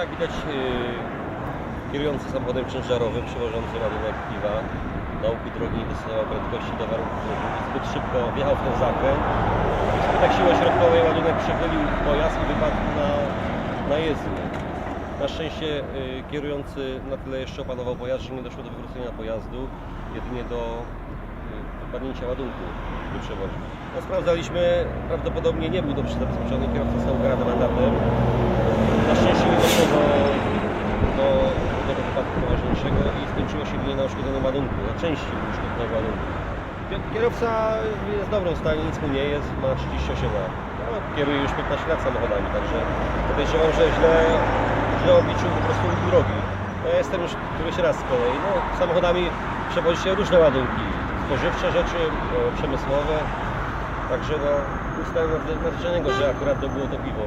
Tak widać, yy, kierujący samochodem ciężarowym, przewożący ładunek piwa na łuku drogi nie dostosował prędkości do warunków. Zbyt szybko wjechał w ten zakręt. Wskutek siły środkowej ładunek przechylił pojazd i wypadł na, na jezdnię. Na szczęście yy, kierujący na tyle jeszcze opanował pojazd, że nie doszło do wywrócenia pojazdu, jedynie do yy, wypadnięcia ładunku, który przewoził. No, sprawdzaliśmy, prawdopodobnie nie był dobrze zabezpieczony, kierowca stał karany mandatem. Na szczęście nie doszło do, do tego wypadku poważniejszego skończyło się na uszkodzonym ładunku, na części uszkodzonego ładunku. Kie- Kierowca jest w dobrym stanie, nic mu nie jest, ma 38 lat. No, kieruje już 15 lat samochodami, także podejrzewam, że źle, źle obliczył po prostu drogi. No, ja jestem już któryś raz z kolei. No, samochodami przewozi się różne ładunki, spożywcze rzeczy, e, przemysłowe. Także no, ustałem nadzwyczajnego, że akurat to było to piwo.